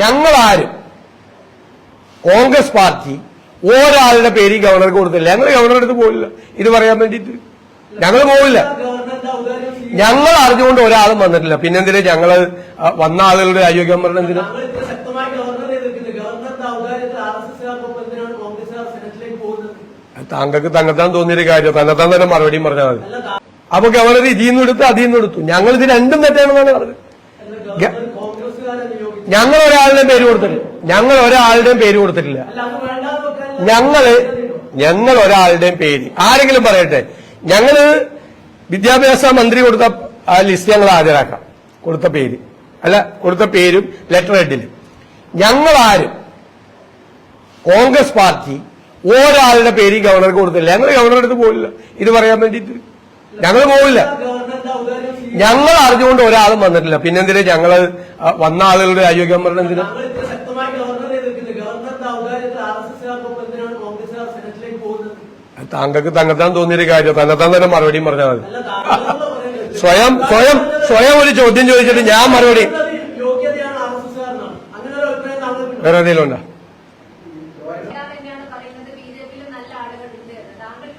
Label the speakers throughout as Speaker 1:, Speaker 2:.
Speaker 1: ഞങ്ങളാരും കോൺഗ്രസ് പാർട്ടി ഒരാളുടെ പേര് ഗവർണർ കൊടുത്തില്ല. ഞങ്ങൾ ഗവർണറുടെ അടുത്ത് പോയില്ല. ഇത് പറയാൻ വേണ്ടിയിട്ട്. ഞങ്ങൾ പോവില്ല. ഞങ്ങൾ അറിഞ്ഞുകൊണ്ട് ഒരാളും വന്നിട്ടില്ല. പിന്നെന്തിനാ ഞങ്ങൾ വന്ന ആളുകളുടെ അയോഗ്യം പറഞ്ഞ എന്തിനാ?
Speaker 2: താങ്കൾ ശക്തമായി ഗവർണറെ എതിർക്കുന്നത് ഗവർണറുടെ ഔദാര്യത്തിൽ ആർ എസ് എസ്കാർക്കൊപ്പം എന്തിനാണ് കോൺഗ്രസുകാർ സെനറ്റിലേക്ക് പോകുന്നത്
Speaker 1: താങ്കൾക്ക് തങ്ങത്താൻ തോന്നിയൊരു കാര്യം. തന്നെത്താൻ തന്നെ മറുപടിയും പറഞ്ഞാൽ മതി. അപ്പൊ ഗവർണർ ഇതിൽ നിന്ന് അതിൽ നിന്ന് എടുത്തു. ഞങ്ങൾ ഇത് രണ്ടും തെറ്റാണെന്നാണ് പറഞ്ഞത്. ഞങ്ങൾ ഒരാളുടെയും പേര് കൊടുത്തിട്ടില്ല. ഞങ്ങൾ ഒരാളുടെയും പേര് കൊടുത്തിട്ടില്ല. ഞങ്ങൾ ഞങ്ങൾ ഒരാളുടെയും പേര്. ആരെങ്കിലും പറയട്ടെ. ഞങ്ങൾ വിദ്യാഭ്യാസ മന്ത്രി കൊടുത്ത ആ ലിസ്റ്റ് ഞങ്ങൾ ഹാജരാക്കാം. കൊടുത്ത പേര്. അല്ല കൊടുത്ത പേരും ലെറ്റർ ഹെഡിലും ആരും കോൺഗ്രസ് പാർട്ടി ഒരാളുടെ പേര് ഗവർണർക്ക് കൊടുത്തില്ല. ഞങ്ങൾ ഗവർണറുടെ അടുത്ത് പോയില്ല ഇത് പറയാൻ വേണ്ടിയിട്ട്. ഞങ്ങൾ പോവില്ല. ഞങ്ങൾ അറിഞ്ഞുകൊണ്ട് ഒരാളും വന്നിട്ടില്ല. പിന്നെന്തിനെ ഞങ്ങൾ ആ, വന്ന ആളുകളുടെ
Speaker 2: അയോഗ്യം പറഞ്ഞെന്തിന്
Speaker 1: താങ്കൾക്ക് തങ്ങത്താൻ തോന്നിയൊരു കാര്യം തന്നെത്താൻ തന്നെ മറുപടിയും പറഞ്ഞാൽ മതി. സ്വയം സ്വയം സ്വയം ഒരു ചോദ്യം ചോദിച്ചിട്ട് ഞാൻ മറുപടി വേറെ എന്തെങ്കിലും ഉണ്ടോ?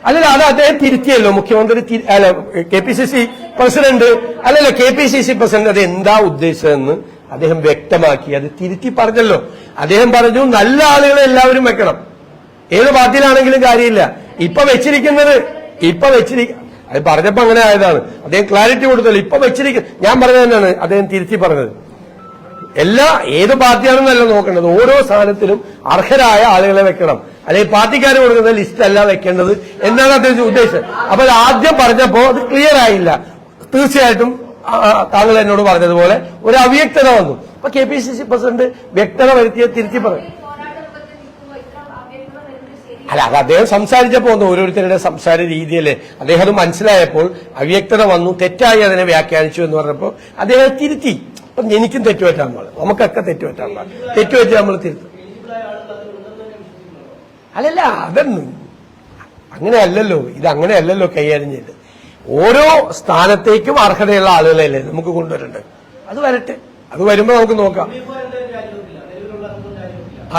Speaker 1: അല്ലല്ല അത് അദ്ദേഹം തിരുത്തിയല്ലോ. മുഖ്യമന്ത്രി അല്ല K P C C president അല്ലല്ല K P C C president അത് എന്താ ഉദ്ദേശിച്ചതെന്ന് അദ്ദേഹം വ്യക്തമാക്കി. അത് തിരുത്തി പറഞ്ഞല്ലോ. അദ്ദേഹം പറഞ്ഞു നല്ല ആളുകളെ എല്ലാവരും വെക്കണം. ഏത് പാർട്ടിയിലാണെങ്കിലും കാര്യമില്ല. ഇപ്പൊ വെച്ചിരിക്കുന്നത് ഇപ്പൊ വെച്ചിരിക്ക അത് പറഞ്ഞപ്പോ അങ്ങനെ ആയതാണ്. അദ്ദേഹം ക്ലാരിറ്റി കൊടുത്തല്ലോ. ഇപ്പൊ വെച്ചിരിക്കുന്നത് ഞാൻ പറഞ്ഞത് തന്നെയാണ് അദ്ദേഹം തിരുത്തി പറഞ്ഞത്. എല്ലാ ഏത് പാർട്ടിയാണെന്നല്ല നോക്കേണ്ടത്. ഓരോ സ്ഥാനത്തിലും അർഹരായ ആളുകളെ വെക്കണം. അല്ലെങ്കിൽ പാർട്ടിക്കാർ കൊടുക്കുന്ന ലിസ്റ്റ് അല്ല വെക്കേണ്ടത്. എന്നാണ് അദ്ദേഹം ഉദ്ദേശം അപ്പൊ അത് ആദ്യം പറഞ്ഞപ്പോ അത് ക്ലിയർ ആയില്ല. തീർച്ചയായിട്ടും താങ്കൾ എന്നോട് പറഞ്ഞതുപോലെ ഒരു അവ്യക്തത വന്നു. അപ്പൊ K P C C president വ്യക്തത വരുത്തിയ തിരുത്തി
Speaker 3: ശരി
Speaker 1: അല്ല അത് അദ്ദേഹം സംസാരിച്ചപ്പോ ഒന്ന് ഓരോരുത്തരുടെ സംസാര രീതിയല്ലേ? അദ്ദേഹം അത് മനസ്സിലായപ്പോൾ അവ്യക്തത വന്നു തെറ്റായി അതിനെ വ്യാഖ്യാനിച്ചു എന്ന് പറഞ്ഞപ്പോൾ അദ്ദേഹം തിരുത്തി. അപ്പൊ എനിക്കും തെറ്റുപറ്റാൻ പാടില്ല. നമുക്കൊക്കെ തെറ്റുപറ്റാൻ പാടില്ല. തെറ്റുപറ്റി നമ്മൾ തിരുത്തും. അല്ലല്ല അതൊന്നും അങ്ങനെയല്ലല്ലോ. ഇത് അങ്ങനെയല്ലല്ലോ കൈകാര്യം ചെയ്ത് ഓരോ സ്ഥാനത്തേക്കും അർഹതയുള്ള ആളുകളല്ലേ നമുക്ക് കൊണ്ടുവരേണ്ടത്? അത് വരട്ടെ. അത് വരുമ്പോ നമുക്ക് നോക്കാം.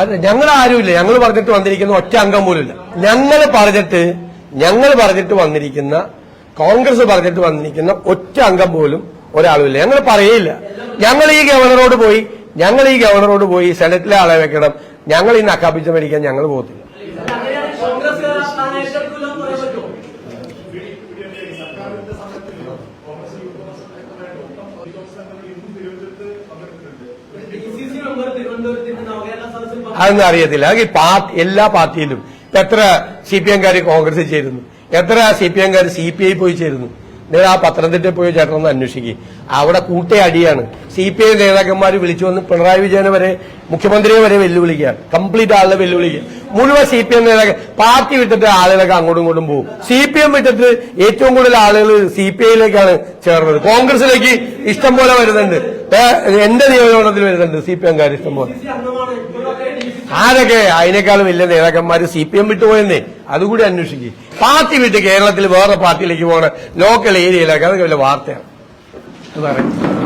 Speaker 1: ഞങ്ങൾ ആരുമില്ല. ഞങ്ങൾ പറഞ്ഞിട്ട് വന്നിരിക്കുന്ന ഒറ്റ അംഗം പോലുമില്ല. ഞങ്ങൾ പറഞ്ഞിട്ട് ഞങ്ങൾ പറഞ്ഞിട്ട് വന്നിരിക്കുന്ന കോൺഗ്രസ് പറഞ്ഞിട്ട് വന്നിരിക്കുന്ന ഒറ്റ അംഗം പോലും ഒരാളുമില്ല. ഞങ്ങൾ പറയേയില്ല. ഞങ്ങൾ ഈ ഗവർണറോട് പോയി ഞങ്ങൾ ഈ ഗവർണറോട് പോയി സെനറ്റിലെ ആളെ വെക്കണം. ഞങ്ങൾ ഈ നക്കാപ്പിച്ച മേടിക്കാൻ ഞങ്ങൾ പോകത്തില്ല. അതൊന്നും അറിയത്തില്ല. അത് ഈ പാർട്ടി എല്ലാ പാർട്ടിയിലും. എത്ര സി പി എംകാർ കോൺഗ്രസിൽ ചേരുന്നു? എത്ര സി പി എംകാർ സി പി ഐ പോയി ചേരുന്നു? നിങ്ങൾ ആ പത്തനംതിട്ട പോയി ചേട്ടനൊന്ന് അന്വേഷിക്കും. അവിടെ കൂട്ടേ അടിയാണ്. സി പി ഐ നേതാക്കന്മാർ വിളിച്ചു വന്ന് പിണറായി വിജയനെ വരെ മുഖ്യമന്ത്രിയെ വരെ വെല്ലുവിളിക്കുകയാണ്. കംപ്ലീറ്റ് ആളുടെ വെല്ലുവിളിക്കുക മുഴുവൻ സി പി എം നേതാക്കൾ പാർട്ടി വിട്ടിട്ട് ആളുകളൊക്കെ അങ്ങോട്ടും ഇങ്ങോട്ടും പോകും. സി പി എം വിട്ടിട്ട് ഏറ്റവും കൂടുതൽ ആളുകൾ സി പി ഐയിലേക്കാണ് ചേർന്നത്. കോൺഗ്രസിലേക്ക് ഇഷ്ടം പോലെ വരുന്നുണ്ട്. എന്റെ നിയോജകമണ്ഡലത്തിൽ വരുന്നുണ്ട് സി പി എംകാർ ഇഷ്ടം പോലെ. ആരൊക്കെ അതിനേക്കാൾ വലിയ നേതാക്കന്മാര് സി പി എം വിട്ടുപോയെന്നേ അതുകൂടി അന്വേഷിക്കും. പാർട്ടി വിട്ട് കേരളത്തിൽ വേറെ പാർട്ടിയിലേക്ക് പോകണം. ലോക്കൽ ഏരിയയിലൊക്കെ അതൊക്കെ വലിയ വാർത്തയാണ്. പറയാം.